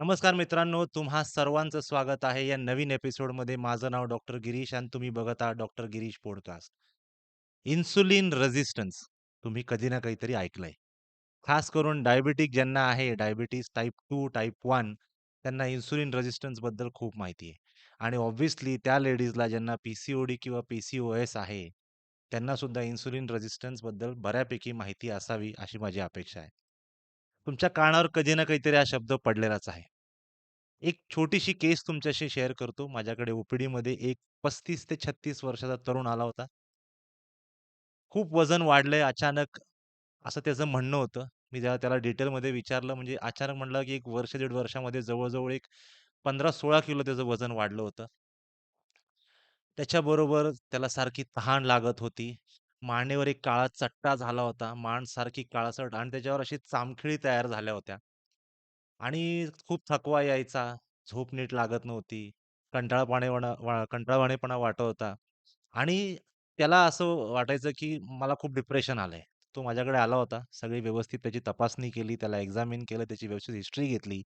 नमस्कार मित्रांनो, तुम्हा सर्वांचं स्वागत आहे या नवीन एपिसोडमध्ये. माझं नाव डॉक्टर गिरीश आणि तुम्ही बघत आहात doctor Girish podcast. Insulin resistance तुम्ही कधी ना काहीतरी ऐकलंय. खास करून डायबिटिक ज्यांना आहे, diabetes type two type one त्यांना इन्सुलिन रेझिस्टन्सबद्दल खूप माहिती आहे. आणि ऑब्व्हियसली त्या लेडीजला ज्यांना पी-सी-ओ-डी किंवा पी-सी-ओ-एस आहे, त्यांना सुद्धा इन्सुलिन रेझिस्टन्सबद्दल बऱ्यापैकी माहिती असावी, अशी माझी अपेक्षा आहे. तुमच्या कानावर कधी ना काहीतरी हा शब्द पडलेलाच आहे. एक छोटीशी केस तुमच्याशी शेअर करतो. माझ्याकडे ओ-पी-डीमध्ये एक 35 ते 36 वर्षाचा तरुण आला होता. खूप वजन वाढलंय अचानक, असं त्याचं म्हणणं होतं. मी जेव्हा त्याला डिटेलमध्ये विचारलं, म्हणजे अचानक म्हटलं, की 1 वर्ष, दीड वर्षामध्ये जवळ-जवळ एक 15-16 किलो त्याचं वजन वाढलं होतं. त्याच्याबरोबर त्याला सारखी तहान लागत होती. मानेवर एक काळा चट्टा झाला होता. मान सारखी काळसट आणि त्याच्यावर अशी चामखिळी तयार झाल्या होत्या. आणि खूप थकवा यायचा, झोप नीट लागत नव्हती, कंटाळवाणेपणा वा कंटाळवाणेपणा वाटत होता आणि त्याला असं वाटायचं, की मला खूप डिप्रेशन आलंय. तो माझ्याकडे आला होता. सगळी व्यवस्थित त्याची तपासणी केली, त्याला एक्झामिन केलं, त्याची व्यवस्थित हिस्ट्री घेतली.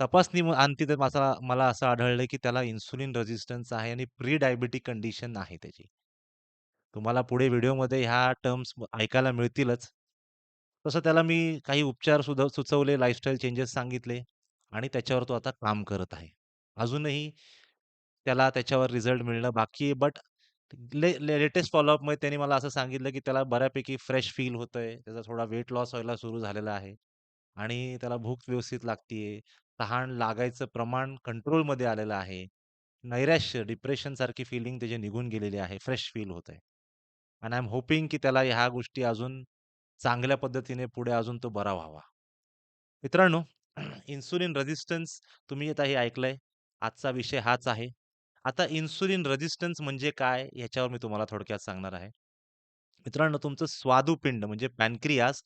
तपासणी मग अंती तर माझा मला असं आढळलं, की त्याला इन्सुलिन रेझिस्टन्स आहे आणि प्री डायबिटिक कंडिशन आहे त्याची. तुम्हाला पुढे व्हिडिओमध्ये ह्या टर्म्स ऐकायला मिळतीलच. तसं त्याला मी काही उपचार सुद्धा सुचवले, लाईफस्टाईल चेंजेस सांगितले आणि त्याच्यावर तो आता काम करत आहे. अजूनही त्याला त्याच्यावर रिझल्ट मिळणं बाकी आहे, बट ले लेटेस्ट फॉलोअपमध्ये त्याने मला असं सांगितलं, की त्याला बऱ्यापैकी फ्रेश फील होतंय. त्याचा थोडा वेट लॉस व्हायला सुरू झालेला आहे आणि त्याला भूक व्यवस्थित लागतीये. तहान लागायचं प्रमाण कंट्रोलमध्ये आलेलं आहे. नैराश्य, डिप्रेशनसारखी फीलिंग त्याची निघून गेलेली आहे. फ्रेश फील होतंय. अँड आय एम होपिंग की त्याला ह्या गोष्टी अजून चांगल्या पद्धतीने पुढे अजून तो बरा व्हावा. मित्रांनो, इन्सुलिन रेझिस्टन्स तुम्ही आता हे ऐकलंय. आजचा विषय हाच आहे. आता इन्सुलिन रेझिस्टन्स म्हणजे काय? याच्यावर मी तुम्हाला थोडक्यात सांगणार आहे. मित्रांनो, तुमचं स्वादुपिंड म्हणजे पॅनक्रियास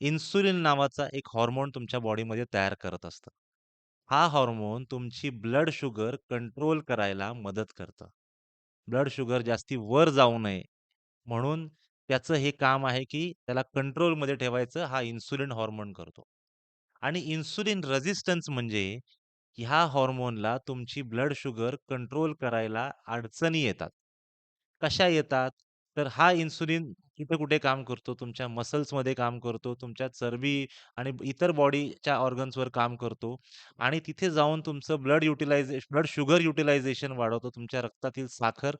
इन्सुलिन नावाचा एक हार्मोन तुमच्या बॉडीमध्ये तयार करत असतं. हा हार्मोन तुमची ब्लड शुगर कंट्रोल करायला मदत करतं. ब्लड शुगर जास्ती वर जाऊ नये म्हणून त्याचं हे काम आहे, की त्याला कंट्रोलमध्ये ठेवायचं हा इन्सुलिन हॉर्मोन करतो. आणि इन्सुलिन रेझिस्टन्स म्हणजे ह्या हॉर्मोनला तुमची ब्लड शुगर कंट्रोल करायला अडचणी येतात. कशा येतात? तर हा इन्सुलिन कुठे-कुठे काम करतो? तुमच्या मसल्समध्ये काम करतो, तुमच्या चरबी आणि इतर बॉडीच्या ऑर्गन्सवर काम करतो आणि तिथे जाऊन तुमचं blood utilization blood sugar utilization वाढवतो. तुमच्या रक्तातील साखर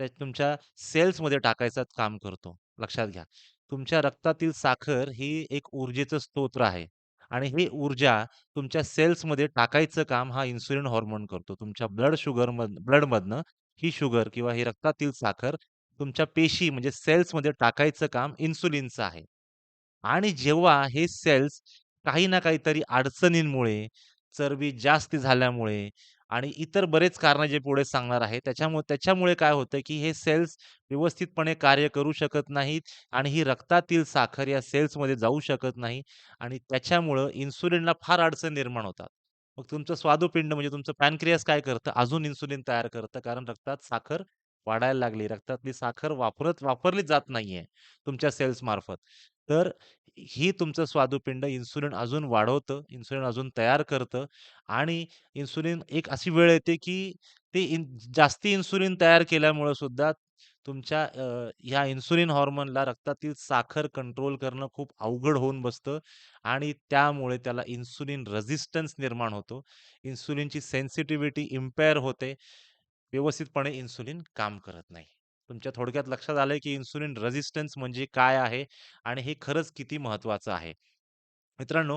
त्या तुमच्या सेल्समध्ये टाकायचं काम करतो. लक्षात घ्या. तुमच्या रक्तातील साखर ही एक ऊर्जेचं स्तोत्र आहे आणि ही ऊर्जा तुमच्या सेल्समध्ये टाकायचं काम हा इन्सुलिन हॉर्मोन करतो. तुमच्या ब्लड शुगरमध ब्लडमधनं ही शुगर किंवा ही रक्तातील साखर तुमच्या पेशी म्हणजे सेल्समध्ये टाकायचं काम इन्सुलिनचं आहे. आणि जेव्हा हे सेल्स काही ना काहीतरी अडचणींमुळे, चरबी जास्त झाल्यामुळे आणि इतर बरेच कारणं जे पुढे सांगणार आहे, त्याच्यामुळे त्याच्यामुळे काय होतं, की हे सेल्स व्यवस्थितपणे कार्य करू शकत नाहीत आणि ही रक्तातील साखर या सेल्समध्ये जाऊ शकत नाही आणि त्याच्यामुळं इन्सुलिनला फार अडचण निर्माण होतात. मग तुमचं स्वादुपिंड म्हणजे तुमचं पॅनक्रियास काय करतं? अजून इन्सुलिन तयार करतं कारण रक्तात साखर वाढायला लागली. रक्तातली साखर वापरत वापरलीच जात नाहीये तुमच्या सेल्समार्फत. तर ही तुमचं स्वादुपिंड इन्सुलिन अजून वाढवतं, इन्सुलिन अजून तयार करतं आणि इन्सुलिन एक अशी वेळ येते, की ते इन जास्ती इन्सुलिन तयार केल्यामुळे सुद्धा तुमच्या अ, ह्या इन्सुलिन हॉर्मोनला रक्तातील साखर कंट्रोल करणं खूप अवघड होऊन बसतं आणि त्यामुळे त्याला इन्सुलिन रेझिस्टन्स निर्माण होतो. इन्सुलिनची सेन्सिटिव्हिटी इम्पेअर होते. व्यवस्थितपणे इन्सुलिन काम करत नाही. तुमच्या थोडक्यात लक्षात आलंय, की इन्सुलिन रेझिस्टन्स म्हणजे काय आहे आणि हे खरंच किती महत्वाचं आहे. मित्रांनो,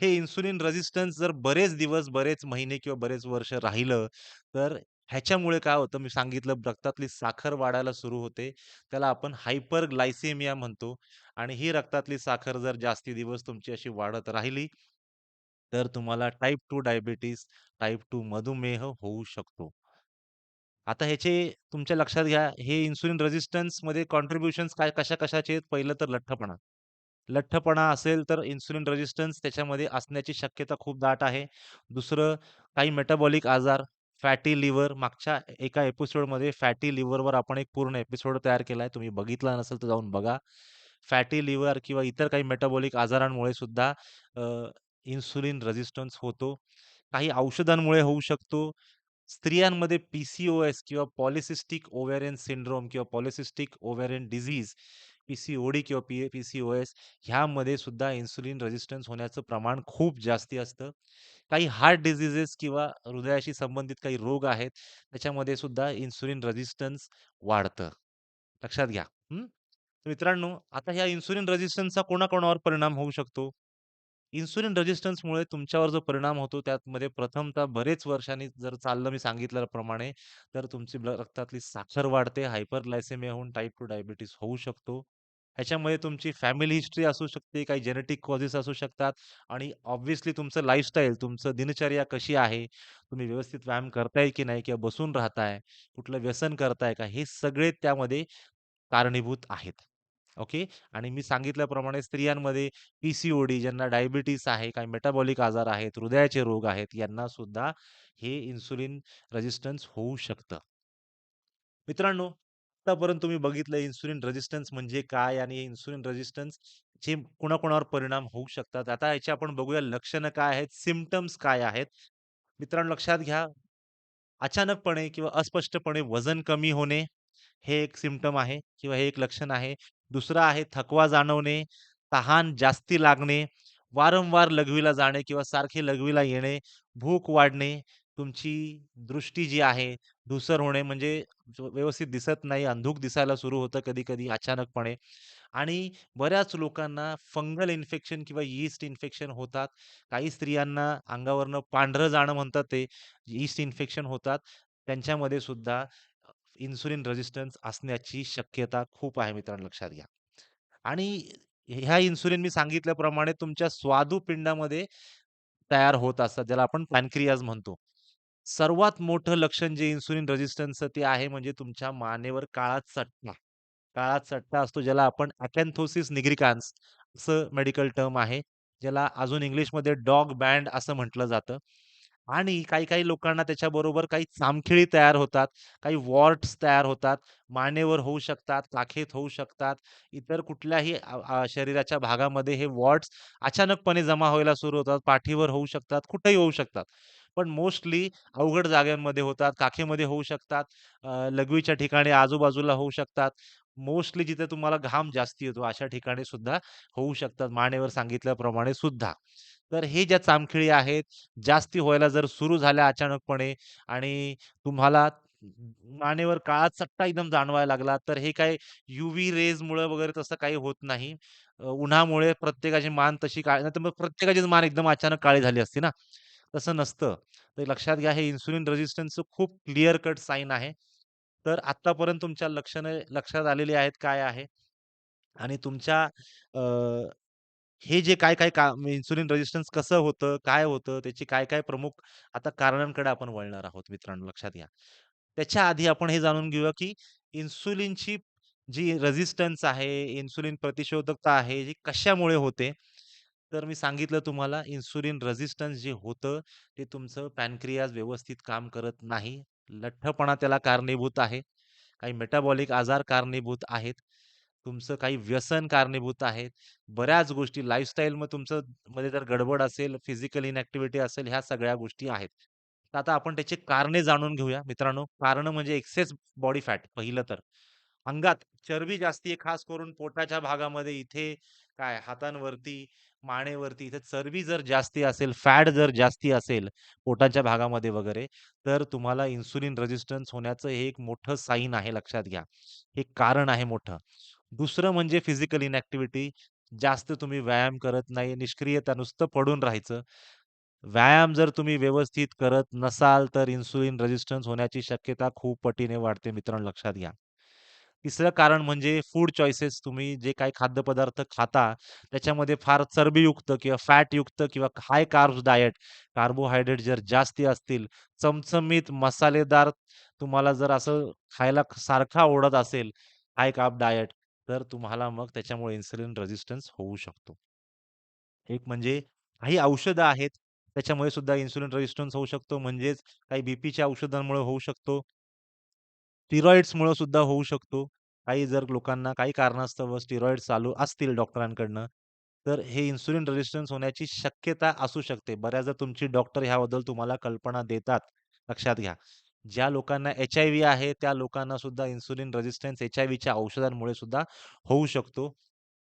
हे इन्सुलिन रेझिस्टन्स जर बरेच दिवस, बरेच महिने किंवा बरेच वर्ष राहिलं, तर ह्याच्यामुळे काय होतं, मी सांगितलं रक्तातली साखर वाढायला सुरू होते. त्याला आपण हायपरग्लायसेमिया म्हणतो आणि ही रक्तातली साखर जर जास्ती दिवस तुमची अशी वाढत राहिली, तर तुम्हाला टाइप 2 डायबिटीज, टाइप 2 मधुमेह होऊ शकतो. आता ह्याचे तुमच्या लक्षात घ्या, हे इन्सुलिन रेझिस्टन्समध्ये कॉन्ट्रिब्युशन्स काय कशा-कशाचे आहेत? पहिलं तर लठ्ठपणा. लठ्ठपणा असेल तर इन्सुलिन रेझिस्टन्स त्याच्यामध्ये असण्याची शक्यता खूप दाट आहे. दुसरं काही मेटाबॉलिक आजार, फॅटी लिव्हर मागच्या एका एपिसोडमध्ये फॅटी लिव्हरवर आपण एक पूर्ण एपिसोड तयार केला आहे तुम्ही बघितला नसेल तर जाऊन बघा. फॅटी लिव्हर किंवा इतर काही मेटाबॉलिक आजारांमुळे सुद्धा अ, इन्सुलिन रेझिस्टन्स होतो. काही औषधांमुळे होऊ शकतो. स्त्रियांमध्ये पी-सी-ओ-एस किंवा पॉलिसिस्टिक ओव्हेरियन सिंड्रोम किंवा polycystic ovarian disease P C O D किंवा P P C O S ह्यामध्ये सुद्धा इन्सुलिन रेझिस्टन्स होण्याचं प्रमाण खूप जास्ती असतं. काही हार्ट डिझिजेस किंवा हृदयाशी संबंधित काही रोग आहेत, त्याच्यामध्ये सुद्धा इन्सुलिन रेझिस्टन्स वाढतं. लक्षात घ्या. हं. तर मित्रांनो, आता ह्या इन्सुलिन रेझिस्टन्सचा कोणाकोणावर परिणाम होऊ शकतो? इन्सुलिन रेझिस्टन्समुळे तुमच्यावर जो परिणाम होतो, त्यामध्ये प्रथमतः बरेच वर्षांनी जर चाललं मी सांगितल्याप्रमाणे, तर तुमची ब्ल रक्तातली साखर वाढते, हायपरग्लायसेमिया होऊन टाईप टू डायबिटीज होऊ शकतो. ह्याच्यामध्ये तुमची फॅमिली हिस्ट्री असू शकते, काही जेनेटिक कॉजेस असू शकतात आणि ऑब्व्हियसली तुमचं लाईफस्टाईल, तुमचं दिनचर्या कशी आहे, तुम्ही व्यवस्थित व्यायाम करताय की नाही किंवा बसून राहताय, कुठलं व्यसन करताय का, हे सगळे त्यामध्ये कारणीभूत आहेत. ओके. आणि मी सांगितल्याप्रमाणे स्त्रियांमध्ये पी-सी-ओ-डी, ज्यांना डायबिटीज आहे, काही मेटाबॉलिक आजार आहेत, हृदयाचे रोग आहेत, यांना सुद्धा हे इन्सुलिन रेजिस्टन्स होऊ शकतं. मित्रांनो, आतापर्यंत तुम्ही बघितलं इन्सुलिन रेजिस्टन्स म्हणजे काय आणि इन्सुलिन रेजिस्टन्स चे कुणाकुणावर परिणाम होऊ शकतात. आता याचे आपण बघूया लक्षणं काय आहेत, सिमटम्स काय आहेत. मित्रांनो लक्षात घ्या, अचानकपणे किंवा अस्पष्टपणे वजन कमी होणे, हे एक सिमटम आहे किंवा हे एक लक्षण आहे. दुसरं आहे थकवा जाणवणे, तहान जास्ती लागणे, वारंवार लघवीला जाणे किंवा सारखे लघवीला येणे, भूक वाढणे, तुमची दृष्टी जी आहे धुसर होणे म्हणजे व्यवस्थित दिसत नाही, अंधुक दिसायला सुरू होतं कधी-कधी अचानकपणे आणि बऱ्याच लोकांना फंगल इन्फेक्शन किंवा यीस्ट इन्फेक्शन होतात. काही स्त्रियांना अंगावरनं पांढरं जाणं म्हणतात ते, यीस्ट इन्फेक्शन होतात. त्यांच्यामध्ये सुद्धा इन्सुलिन रेझिस्टन्स असण्याची शक्यता खूप आहे मित्रांनो लक्षात घ्या. आणि ह्या इन्सुलिन मी सांगितल्याप्रमाणे तुमच्या स्वादुपिंडामध्ये तयार होत असतात, ज्याला आपण पॅनक्रियाज म्हणतो. सर्वात मोठं लक्षण जे इन्सुलिन रेझिस्टन्सचं ते आहे म्हणजे तुमच्या मानेवर काळा चट्टा. काळा चट्टा असतो ज्याला आपण अकॅन्थोसिस निग्रिकान्स असं मेडिकल टर्म आहे. ज्याला अजून इंग्लिशमध्ये डॉग बँड असं म्हटलं जातं. आणि काही-काही लोकांना त्याच्याबरोबर काही चामखिळी तयार होतात, काही वॉर्ट्स तयार होतात, मानेवर होऊ शकतात, काखेत होऊ शकतात, इतर कुठल्याही शरीराच्या भागामध्ये हे वॉर्ट्स अचानकपणे जमा व्हायला सुरू होतात, पाठीवर होऊ शकतात, कुठेही होऊ शकतात. पण मोस्टली अवघड जागांमध्ये होतात, काखेमध्ये होऊ शकतात, अ, लघवीच्या ठिकाणी आजूबाजूला होऊ शकतात. मोस्टली जिथे तुम्हाला घाम जास्ती येतो अशा ठिकाणी सुद्धा होऊ शकतात, मानेवर सांगितल्याप्रमाणे सुद्धा. तर हे ज्या चामखिळी आहेत, जास्ती व्हायला जर सुरू झाल्या अचानकपणे आणि तुम्हाला मानेवर काळा चट्टा एकदम जाणवायला लागला, तर हे काही यूव्ही रेजमुळं वगैरे तसं काही होत नाही. उन्हामुळे प्रत्येकाची मान तशी काळी नाहीतर मग प्रत्येकाचीच मान एकदम अचानक काळी झाली असती ना, तसं नसतं. तर लक्षात घ्या हे इन्सुलिन रेझिस्टन्सचं खूप क्लिअर कट साईन आहे. तर आत्तापर्यंत तुमच्या लक्षणे लक्षात आलेली आहेत काय आहे आणि तुमच्या अ, हे जे काय-काय का इन्सुलिन रेझिस्टन्स कसं होतं, काय होतं, त्याची काय-काय प्रमुख आता कारणांकडे आपण वळणार आहोत मित्रांनो लक्षात घ्या. त्याच्या आधी आपण हे जाणून घेऊया, की इन्सुलिनची जी रेझिस्टन्स आहे, इन्सुलिन प्रतिशोधकता आहे, ही कशामुळे होते? तर मी सांगितलं तुम्हाला इन्सुलिन रेझिस्टन्स जे होतं, ते तुमचं पॅनक्रियाज व्यवस्थित काम करत नाही. लठ्ठपणा त्याला कारणीभूत आहे. काही मेटाबॉलिक आजार कारणीभूत आहेत. तुमचं काही व्यसन कारणीभूत आहेत. बऱ्याच गोष्टी लाईफस्टाईल मग तुमचं मध्ये जर गडबड असेल, फिजिकल इनॅक्टिव्हिटी असेल, ह्या सगळ्या गोष्टी आहेत. तर आता आपण त्याची कारणे जाणून घेऊया मित्रांनो. कारण म्हणजे एक्सेस बॉडी फॅट पहिलं तर. अंगात चरबी जास्ती आहे, खास करून पोटाच्या भागामध्ये इथे काय हातांवरती, मानेवरती इथे चरबी जर जास्ती असेल, फॅट जर जास्ती असेल पोटाच्या भागामध्ये वगैरे, तर तुम्हाला इन्सुलिन रेझिस्टन्स होण्याचं हे एक मोठं साईन आहे लक्षात घ्या. हे कारण आहे मोठं. दुसरं म्हणजे फिजिकल इनॅक्टिव्हिटी. जास्त तुम्ही व्यायाम करत नाही, निष्क्रियता, नुसतं पडून राहायचं. व्यायाम जर तुम्ही व्यवस्थित करत नसाल, तर इन्सुलिन रेझिस्टन्स होण्याची शक्यता खूप पटीने वाढते मित्रांनो लक्षात घ्या. तिसरं कारण म्हणजे फूड चॉईसेस तुम्ही जे काही खाद्यपदार्थ खाता, त्याच्यामध्ये फार चरबीयुक्त किंवा फॅटयुक्त किंवा हाय कार्ब्स डायट, कार्बोहायड्रेट जर जास्ती असतील, चमचमीत, मसालेदार तुम्हाला जर असं खायला सारखा आवडत असेल, हाय कार्ब डायट, तर तुम्हाला मग त्याच्यामुळे इन्सुलिन रेझिस्टन्स होऊ शकतो. एक म्हणजे काही औषधं आहेत, त्याच्यामुळे सुद्धा इन्सुलिन रेझिस्टन्स होऊ शकतो. म्हणजेच काही बीपीच्या औषधांमुळे होऊ शकतो. स्टिरॉइड्समुळे सुद्धा होऊ शकतो. काही जर लोकांना काही कारणास्तव स्टिरॉईड चालू असतील डॉक्टरांकडनं, तर हे इन्सुलिन रेझिस्टन्स होण्याची शक्यता असू शकते. बऱ्याचदा तुमची डॉक्टर ह्याबद्दल तुम्हाला कल्पना देतात. लक्षात घ्या. ज्या लोकांना एच-आय-व्ही आहे, त्या लोकांना सुद्धा इन्सुलिन रेझिस्टन्स एच-आय-व्हीच्या औषधांमुळे सुद्धा होऊ शकतो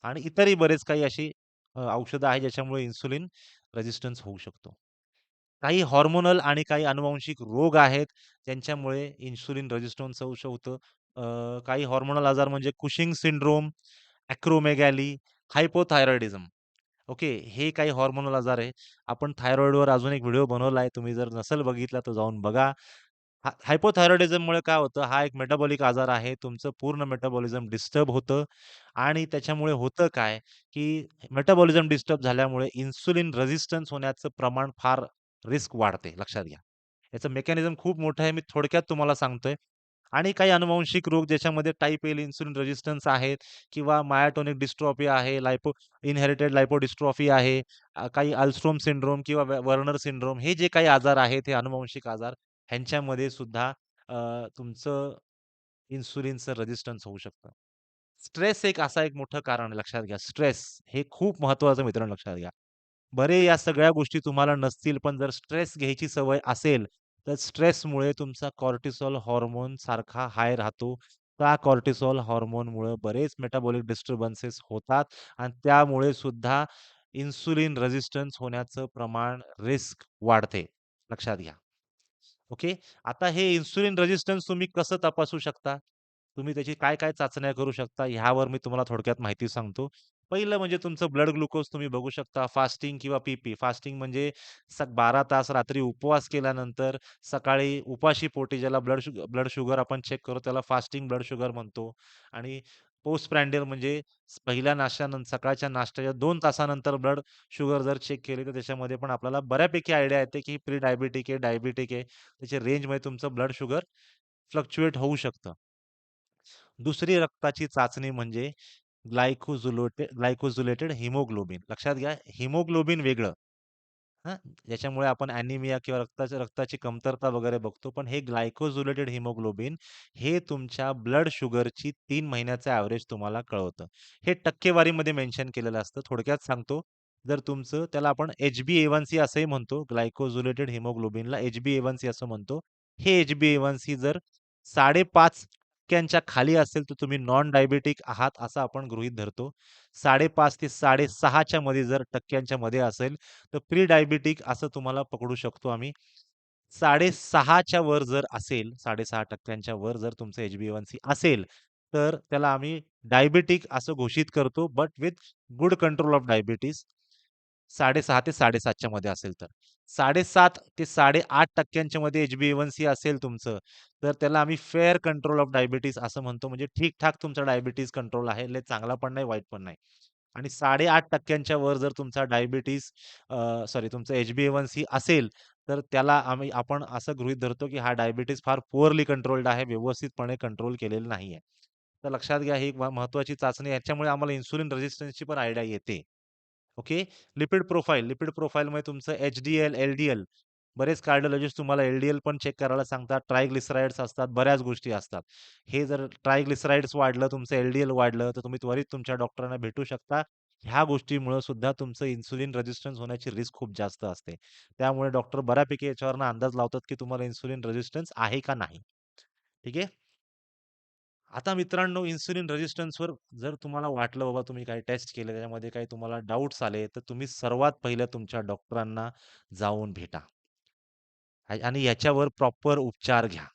आणि इतरही बरेच काही अशी औषधं आहे ज्याच्यामुळे इन्सुलिन रेझिस्टन्स होऊ शकतो. काही हॉर्मोनल आणि काही अनुवांशिक रोग आहेत, ज्यांच्यामुळे इन्सुलिन रेझिस्टन्स होऊ शकतं. अ, काही हॉर्मोनल आजार म्हणजे Cushing syndrome, acromegaly hypothyroidism. Okay. हे काही हॉर्मोनल आजार आहे. आपण थायरॉइडवर अजून एक व्हिडिओ बनवला आहे. तुम्ही जर नसेल बघितला तर जाऊन बघा. हा हायपोथायरॉइडिझममुळे काय होतं, हा एक मेटाबॉलिक आजार आहे. तुमचं पूर्ण मेटाबॉलिझम डिस्टर्ब होतं आणि त्याच्यामुळे होतं काय, की मेटाबॉलिझम डिस्टर्ब झाल्यामुळे इन्सुलिन रेझिस्टन्स होण्याचं प्रमाण फार रिस्क वाढते. लक्षात घ्या. याचं मेकॅनिझम खूप मोठं आहे. मी थोडक्यात तुम्हाला सांगतोय. आणि काही अनुवांशिक रोग ज्याच्यामध्ये टाईप एल इन्सुलिन रेजिस्टन्स आहेत किंवा मायाटोनिक डिस्ट्रॉफी आहे, लायपो इनहेरिटेड लायपोडिस्ट्रॉफी आहे, काही अल्स्ट्रोम सिंड्रोम किंवा वर्नर सिंड्रोम हे जे काही आजार आहेत, हे अनुवांशिक आजार ह्यांच्यामध्ये सुद्धा तुमचं इन्सुलिनचं रेजिस्टन्स होऊ शकतं. स्ट्रेस एक असा एक मोठं कारण लक्षात घ्या. स्ट्रेस हे खूप महत्वाचं मित्रांनो लक्षात घ्या. बरे या सगळ्या गोष्टी तुम्हाला नसतील, पण जर स्ट्रेस घ्यायची सवय असेल, तर स्ट्रेसमुळे तुमचा कॉर्टिसॉल हॉर्मोन सारखा हाय राहतो. त्या कॉर्टिसॉल हॉर्मोनमुळे बरेच मेटाबॉलिक डिस्टर्बन्सेस होतात आणि त्यामुळे सुद्धा इन्सुलिन रेझिस्टन्स होण्याचं प्रमाण, रिस्क वाढते. लक्षात घ्या. ओके. आता हे इन्सुलिन रेझिस्टन्स तुम्ही कसं तपासू शकता? तुम्ही त्याची काय-काय चाचण्या करू शकता, ह्यावर मी तुम्हाला थोडक्यात माहिती सांगतो. पहिलं म्हणजे तुमचं ब्लड ग्लुकोज तुम्ही बघू शकता. फास्टिंग किंवा पीपी फास्टिंग म्हणजे बारा 12 तास रात्री उपवास केल्यानंतर सकाळी उपाशी पोटी ज्याला ब्लड शुगर ब्लड शुगर आपण चेक करू त्याला फास्टिंग ब्लड शुगर म्हणतो आणि पोस्ट प्रांडियल म्हणजे पहिल्या नाश्त्यानंतर सकाळच्या नाश्त्याच्या 2 तासानंतर ब्लड शुगर जर चेक केली तर त्याच्यामध्ये पण आपल्याला बऱ्यापैकी आयडिया येते, की प्री डायबिटिक आहे, डायबिटिक आहे. त्याच्या रेंजमध्ये तुमचं ब्लड शुगर फ्लक्च्युएट होऊ शकतं. दुसरी रक्ताची चाचणी म्हणजे ग्लायकोजुलेटेड ग्लायकोजुलेटेड हिमोग्लोबिन. लक्षात घ्या, हिमोग्लोबिन वेगळं. हां, ज्याच्यामुळे आपण एनिमिया किंवा रक्ताच्या रक्ताची कमतरता वगैरे बघतो. पण हे ग्लायकोजुलेटेड हिमोग्लोबिन हे तुमच्या ब्लड शुगरची तीन महिन्याचं ॲव्हरेज तुम्हाला कळवतं. हे टक्केवारीमध्ये मेन्शन केलेलं असतं. थोडक्यात सांगतो, जर तुमचं त्याला आपण HbA1c असंही म्हणतो. ग्लायकोजुलेटेड हिमोग्लोबिनला HbA1c असं म्हणतो. हे एचबी ए वन सी जर 5.5% टक्क्यांच्या खाली असेल, तर तुम्ही नॉन डायबेटिक आहात असं आपण गृहीत धरतो. 5.5 ते साडेसहाच्या मध्ये जर टक्क्यांच्या मध्ये असेल, तर प्री डायबेटिक असं तुम्हाला पकडू शकतो आम्ही. साडेसहाच्या वर जर असेल, साडेसहा टक्क्यांच्या वर जर तुमचं HbA1c असेल, तर त्याला आम्ही डायबेटिक असं घोषित करतो, but with good control of diabetes. 6.5 ते साडेसातच्या मध्ये असेल तर. 7.5 ते साडेआठ टक्क्यांच्या मध्ये एच बी वन सी असेल तुमचं, तर त्याला आम्ही फेअर कंट्रोल ऑफ डायबिटीज असं म्हणतो. म्हणजे ठीकठाक तुमचा डायबिटीज कंट्रोल आहे. लय चांगला पण नाही, वाईट पण नाही. आणि साडेआठ टक्क्यांच्या वर जर तुमचा डायबिटीज सॉरी तुमचं H B A one C असेल, तर त्याला आम्ही आपण असं गृहीत धरतो, की हा डायबिटीज फार पुअरली कंट्रोल्ड आहे, व्यवस्थितपणे कंट्रोल केलेलं आहे तर लक्षात घ्या, ही महत्वाची महत्त्वाची चाचणी याच्यामुळे आम्हाला इन्सुलिन रेझिस्टन्सची पण आयडिया येते. ओके. लिपिड प्रोफाईल लिपिड प्रोफाईलमध्ये तुमचं H D L, L D L बरेच कार्डिओलॉजिस्ट तुम्हाला एल-डी-एल पण चेक करायला सांगतात. ट्रायग्लिसराइड्स असतात, बऱ्याच गोष्टी असतात. हे जर ट्रायग्लिसराइड्स वाढलं, तुमचं एल-डी-एल वाढलं, तर तुम्ही त्वरित तुमच्या डॉक्टरांना भेटू शकता. ह्या गोष्टीमुळे सुद्धा तुमचं इन्सुलिन रेजिस्टन्स होण्याची रिस्क खूप जास्त असते. त्यामुळे डॉक्टर बऱ्यापैकी याच्यावरनं अंदाज लावतात, की तुम्हाला इन्सुलिन रेजिस्टन्स आहे का नाही. ठीक आहे. आता मित्रांनो, इन्सुलिन रेझिस्टन्सवर जर तुम्हाला वाटलं बाबा तुम्ही काही टेस्ट केले, त्याच्यामध्ये काही तुम्हाला डाउट्स आले, तर तुम्ही सर्वात पहिलं तुमच्या डॉक्टरांना जाऊन भेटा. आ आणि याच्यावर प्रॉपर उपचार घ्या.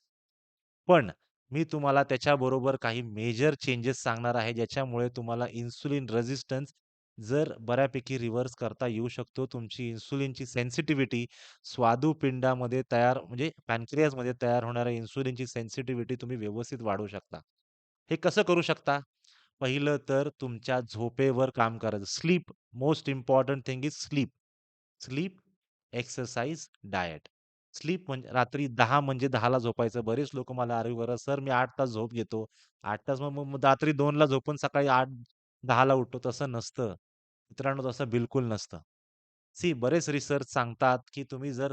पण मी तुम्हाला त्याच्याबरोबर काही मेजर चेंजेस सांगणार आहे, ज्याच्यामुळे तुम्हाला इन्सुलिन रेझिस्टन्स जर बऱ्यापैकी रिव्हर्स करता येऊ शकतो. तुमची इन्सुलिनची सेन्सिटिव्हिटी स्वादुपिंडामध्ये तयार म्हणजे पॅनक्रियाजमध्ये तयार होणाऱ्या इन्सुलिनची सेन्सिटिव्हिटी तुम्ही व्यवस्थित वाढवू शकता. हे कसं करू शकता? पहिलं तर तुमच्या झोपेवर काम करायचं. Sleep most important thing is sleep. Sleep, exercise, diet. Sleep म्हणजे रात्री 10 म्हणजे 10ला झोपायचं. बरेच लोकं मला आर्ग्यू करा "सर मी 8 तास झोप घेतो." 8 तास मग मग रात्री दोनला झोपून सकाळी 8-10ला उठतो. तसं नसतं. मित्रांनो तसं बिलकुल नसतं. सी बरेच रिसर्च सांगतात, की तुम्ही जर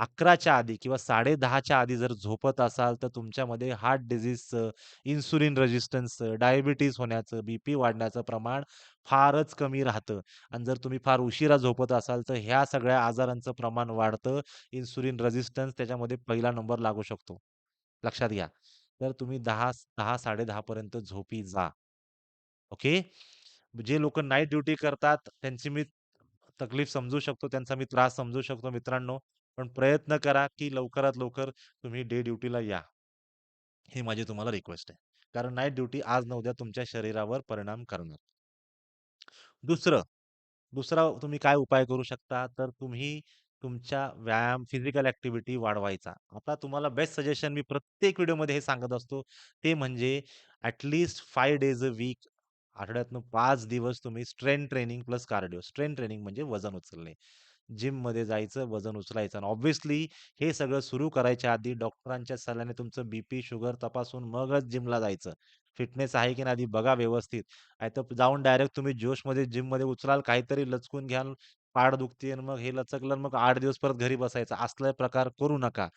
11च्या आधी किंवा 10:30च्या आधी जर झोपत असाल, तर तुमच्यामध्ये हार्ट डिझीजचं, इन्सुलिन रेझिस्टन्सचं, डायबिटीज होण्याचं, बी पी वाढण्याचं प्रमाण फारच कमी राहतं आणि जर तुम्ही फार उशिरा झोपत असाल, तर ह्या सगळ्या आजारांचं प्रमाण वाढतं. इन्सुलिन रेझिस्टन्स त्याच्यामध्ये पहिला नंबर लागू शकतो. लक्षात घ्या. तर तुम्ही 10 10, 10:30 पर्यंत झोपी जा. ओके. जे लोकं नाईट ड्युटी करतात, त्यांची मी तकलीफ समजू शकतो, त्यांचा मी त्रास समजू शकतो मित्रांनो. पण प्रयत्न करा, की लवकरात लवकर तुम्ही डे ड्युटीला या. ही माझी तुम्हाला रिक्वेस्ट आहे. कारण नाईट ड्युटी आज ना उद्या तुमच्या शरीरावर परिणाम करणार. दुसरं, दुसरा तुम्ही काय उपाय करू शकता, तर तुम्ही तुमच्या व्यायाम, फिजिकल ॲक्टिव्हिटी वाढवायचा. आता तुम्हाला बेस्ट सजेशन मी प्रत्येक व्हिडिओमध्ये हे सांगत असतो, ते म्हणजे at least 5 days a week आठवड्यातनं 5 दिवस तुम्ही strength training plus cardio. Strength training म्हणजे वजन उचलणे. जिममध्ये जायचं, वजन उचलायचं आणि ऑब्व्हियसली हे सगळं सुरू करायच्या आधी डॉक्टरांच्या सल्ल्याने तुमचं बीपी, शुगर तपासून मगच जिमला जायचं. फिटनेस आहे की नाही आधी बघा व्यवस्थित. नाहीतर जाऊन डायरेक्ट तुम्ही जोशमध्ये जिममध्ये उचलाल, काहीतरी लचकून घ्याल, पाठ दुखते मग हे लचकलं मग आठ दिवस परत घरी बसायचं. असला प्रकार करू नका.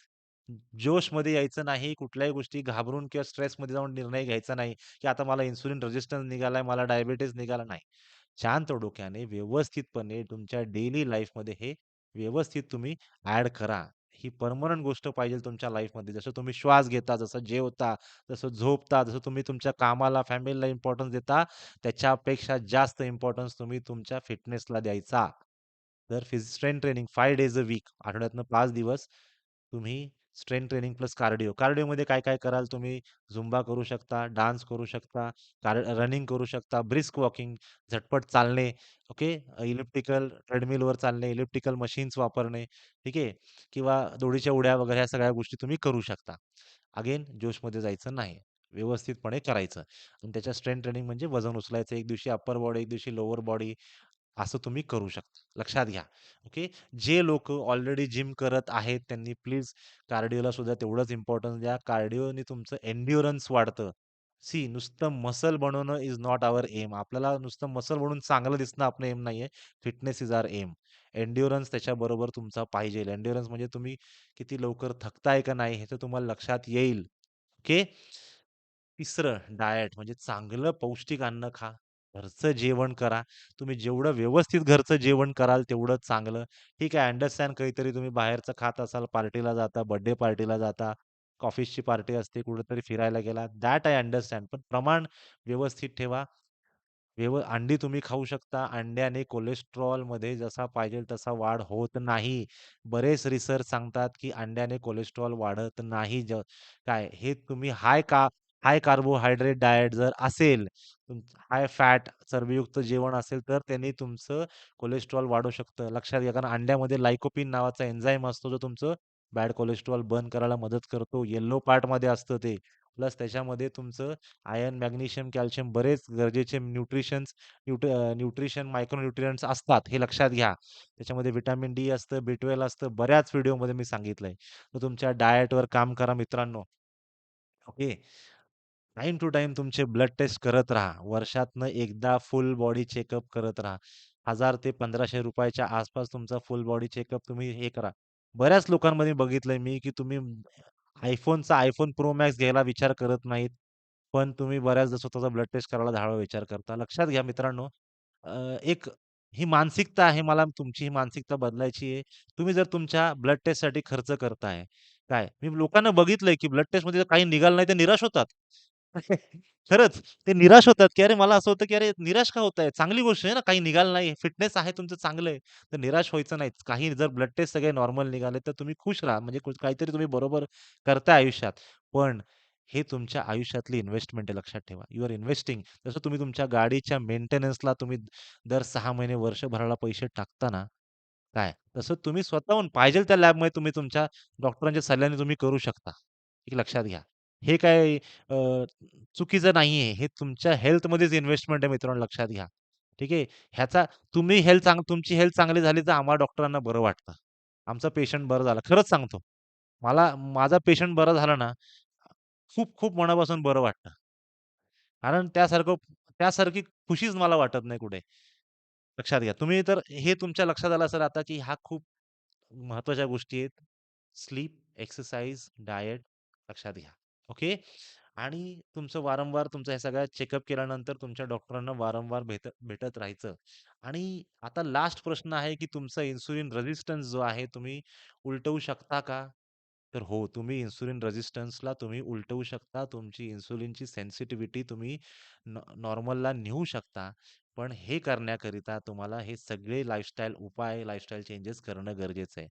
जोशमध्ये यायचं नाही. कुठल्याही गोष्टी घाबरून किंवा स्ट्रेसमध्ये जाऊन निर्णय घ्यायचा नाही, की आता मला इन्सुलिन रेजिस्टन्स निघालाय, मला डायबिटीज निघाला. नाही. शांत डोक्याने व्यवस्थितपणे तुमच्या डेली लाईफमध्ये हे व्यवस्थित तुम्ही ॲड करा. ही पर्मनंट गोष्ट पाहिजे तुमच्या लाईफमध्ये. जसं तुम्ही श्वास घेता, जसं जेवता, जसं झोपता, जसं तुम्ही तुमच्या कामाला, फॅमिलीला इम्पोर्टन्स देता, त्याच्यापेक्षा जास्त इम्पोर्टन्स तुम्ही तुमच्या फिटनेसला द्यायचा. तर fees strength training 5 days a week आठवड्यातनं 5 दिवस तुम्ही स्ट्रेंथ ट्रेनिंग प्लस कार्डिओ. कार्डिओमध्ये काय-काय कराल तुम्ही झुंबा करू शकता, डान्स करू शकता, कार रनिंग करू शकता, ब्रिस्क वॉकिंग, झटपट चालणे, ओके. इलिप्टिकल ट्रेडमिलवर चालणे, इलिप्टिकल मशीन्स वापरणे, ठीक आहे. किंवा दोडीच्या उड्या वगैरे ह्या सगळ्या गोष्टी तुम्ही करू शकता. अगेन जोशमध्ये जायचं नाही. व्यवस्थितपणे करायचं आणि त्याच्या स्ट्रेंथ ट्रेनिंग म्हणजे वजन उचलायचं. एक दिवशी अपर बॉडी, एक दिवशी लोअर बॉडी असं तुम्ही करू शकता. लक्षात घ्या. ओके. जे लोकं ऑलरेडी जिम करत आहेत, त्यांनी प्लीज कार्डिओला सुद्धा तेवढंच इम्पोर्टन्स द्या. कार्डिओने तुमचं एन्ड्युरन्स वाढतं. सी नुसतं मसल बनवणं इज नॉट आवर एम. आपल्याला नुसतं मसल बनवून चांगलं दिसणं आपलं एम नाहीये. Fitness is our aim. Endurance त्याच्याबरोबर तुमचा पाहिजे. एन्ड्युरन्स म्हणजे तुम्ही किती लवकर थकताय का नाही, हे तर तुम्हाला लक्षात येईल. ओके. तिसरं डायट म्हणजे चांगलं पौष्टिक अन्न खा. घरचं जेवण करा. तुम्ही जेवढं व्यवस्थित घरचं जेवण कराल तेवढं चांगलं. ठीक आहे, अंडरस्टँड काहीतरी तुम्ही बाहेरचं खात असाल, पार्टीला जाता, बर्थडे पार्टीला जाता, ऑफिसची पार्टी असते, कुठेतरी फिरायला गेला. That I understand. पण प्रमाण व्यवस्थित ठेवा. व्यव अंडी तुम्ही खाऊ शकता. अंड्याने कोलेस्ट्रॉलमध्ये जसा पाहिजे तसा वाढ होत नाही. बरेच रिसर्च सांगतात, की अंड्याने कोलेस्ट्रॉल वाढत नाही. ज काय हे तुम्ही हाय का हाय कार्बोहायड्रेट डाएट जर असेल, हाय फॅट चरबीयुक्त जेवण असेल, तर त्यांनी तुमचं कोलेस्ट्रॉल वाढू शकतं. लक्षात घ्या. कारण अंड्यामध्ये लायकोपिन नावाचा एन्झाईम असतो, जो तुमचं बॅड कोलेस्ट्रॉल बर्न करायला मदत करतो. येल्लो पार्टमध्ये असतं ते. प्लस त्याच्यामध्ये तुमचं आयर्न, मॅग्नेशियम, कॅल्शियम बरेच गरजेचे न्यूट्रिशन्स न्यूट न्यूट्रिशन, मायक्रोन्यूट्रियंट्स असतात. हे लक्षात घ्या. त्याच्यामध्ये व्हिटॅमिन डी असतं, बी12 असतं. बऱ्याच व्हिडिओमध्ये मी सांगितलंय. तर तुमच्या डाएटवर काम करा मित्रांनो. ओके. टाईम टू टाईम तुमचे ब्लड टेस्ट करत राहा. वर्षातनं एकदा फुल बॉडी चेकअप करत राहा. 1000 ते पंधराशे रुपयाच्या आसपास तुमचा फुल बॉडी चेकअप तुम्ही हे करा. बऱ्याच लोकांमध्ये बघितलंय मी, की तुम्ही iPhoneचा iPhone Pro Max घ्यायला विचार करत नाहीत. पण तुम्ही बऱ्याचदा स्वतःचा ब्लड टेस्ट करायला 10 वेळा विचार करता. लक्षात घ्या मित्रांनो, अ, एक ही मानसिकता आहे. मला तुमची ही मानसिकता बदलायची आहे. तुम्ही जर तुमच्या ब्लड टेस्टसाठी खर्च करताय, काय मी लोकांना बघितलंय, की ब्लड टेस्टमध्ये काही निघालं नाही, ते निराश होतात. खरंच ते निराश होतात, की अरे मला असं होतं, की अरे निराश का होताय? चांगली गोष्ट आहे ना, काही निघालं नाही, फिटनेस आहे तुमचं चांगलं आहे. तर निराश व्हायचं नाही. काही जर ब्लड टेस्ट सगळे नॉर्मल निघाले, तर तुम्ही खुश राहा. म्हणजे काहीतरी तुम्ही बरोबर करताय आयुष्यात. पण हे तुमच्या आयुष्यातली इन्व्हेस्टमेंट आहे लक्षात ठेवा. You are investing. जसं तुम्ही तुमच्या गाडीच्या मेंटेनन्सला तुम्ही दर 6 महिने, वर्षभराला पैसे टाकता ना, काय, तसं तुम्ही स्वतःहून पाहिजे त्या लॅबमध्ये तुम्ही तुमच्या डॉक्टरांच्या सल्ल्याने तुम्ही करू शकता. एक लक्षात घ्या. हे काय अ, चुकीचं नाहीये. हे तुमच्या हेल्थमध्येच इन्व्हेस्टमेंट आहे मित्रांनो लक्षात घ्या. ठीक आहे. ह्याचा तुम्ही हेल्थ चांग तुमची हेल्थ चांगली झाली तर आम्हाला डॉक्टरांना बरं वाटतं. आमचा पेशंट बरं झाला. खरंच सांगतो. मला माझा पेशंट बरा झाला ना, खूप खूप मनापासून बरं वाटतं. कारण त्यासारखं त्यासारखी खुशीच मला वाटत नाही कुठे. लक्षात घ्या. तुम्ही तर हे तुमच्या लक्षात आलं असेल आता, की ह्या खूप महत्त्वाच्या गोष्टी आहेत. स्लीप, एक्सरसाइज, डायट लक्षात घ्या. ओके. आणि तुमचं वारंवार तुमचा हे सगळ्या चेकअप केल्यानंतर तुमच्या डॉक्टरांना वारंवार भेटत भेटत राहायचं. आणि आता लास्ट प्रश्न आहे, की तुमचा इन्सुलिन रेझिस्टन्स जो आहे तुम्ही उलटवू शकता का? तर हो, तुम्ही इन्सुलिन रेझिस्टन्सला तुम्ही उलटवू शकता. तुमची इन्सुलिनची सेन्सिटिव्हिटी तुम्ही नॉ नॉर्मलला नेऊ शकता. पण हे करण्याकरिता तुम्हाला हे सगळे लाईफस्टाईल उपाय, लाईफस्टाईल चेंजेस करणं गरजेचं आहे.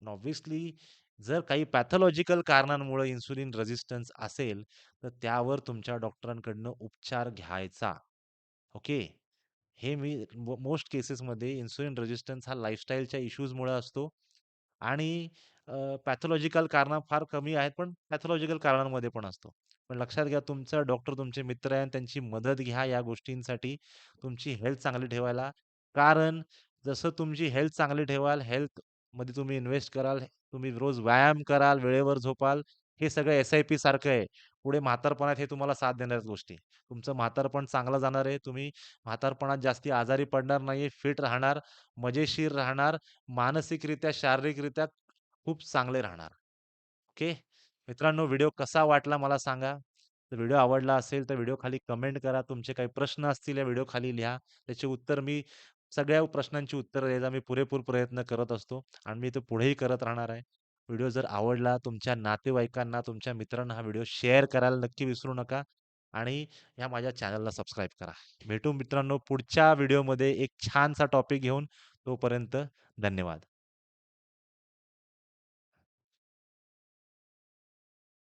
आणि ऑब्व्हियसली जर काही पॅथॉलॉजिकल कारणांमुळे इन्सुलिन रेझिस्टन्स असेल, तर त्यावर तुमच्या डॉक्टरांकडनं उपचार घ्यायचा. ओके. हे मी मो मोस्ट केसेसमध्ये इन्सुलिन रेझिस्टन्स हा लाईफस्टाईलच्या इश्यूजमुळे असतो आणि अ, पॅथॉलॉजिकल कारणं फार कमी आहेत, पण पॅथॉलॉजिकल कारणांमध्ये पण असतो. पण लक्षात घ्या तुमचा डॉक्टर तुमचे मित्र आहे आणि त्यांची मदत घ्या या गोष्टींसाठी तुमची हेल्थ चांगली ठेवायला. कारण जसं तुमची हेल्थ चांगली ठेवाल, हेल्थ मध्ये तुम्ही इन्व्हेस्ट कराल, तुम्ही रोज व्यायाम कराल, वेळेवर झोपाल, हे सगळं एस-आय-पी सारखं आहे. पुढे म्हातारपणात हे तुम्हाला साथ देणाऱ्या गोष्टी. तुमचं म्हातारपण चांगलं जाणार आहे. तुम्ही म्हातारपणात जास्ती आजारी पडणार नाहीये, फिट राहणार, मजेशीर राहणार, मानसिकरित्या, शारीरिकरित्या खूप चांगले राहणार. ओके. मित्रांनो व्हिडिओ कसा वाटला मला सांगा. तर व्हिडिओ आवडला असेल तर व्हिडिओ खाली कमेंट करा. तुमचे काही प्रश्न असतील या व्हिडिओ खाली लिहा. त्याचे उत्तर मी सगळ्या प्रश्नांची उत्तरं द्यायचा मी पुरेपूर प्रयत्न करत असतो आणि मी ते पुढेही करत राहणार आहे. व्हिडिओ जर आवडला तुमच्या नातेवाईकांना, तुमच्या मित्रांना हा व्हिडिओ शेअर करायला नक्की विसरू नका आणि ह्या माझ्या चॅनलला सबस्क्राईब करा. भेटू मित्रांनो पुढच्या व्हिडिओमध्ये एक छानसा टॉपिक घेऊन. तोपर्यंत धन्यवाद.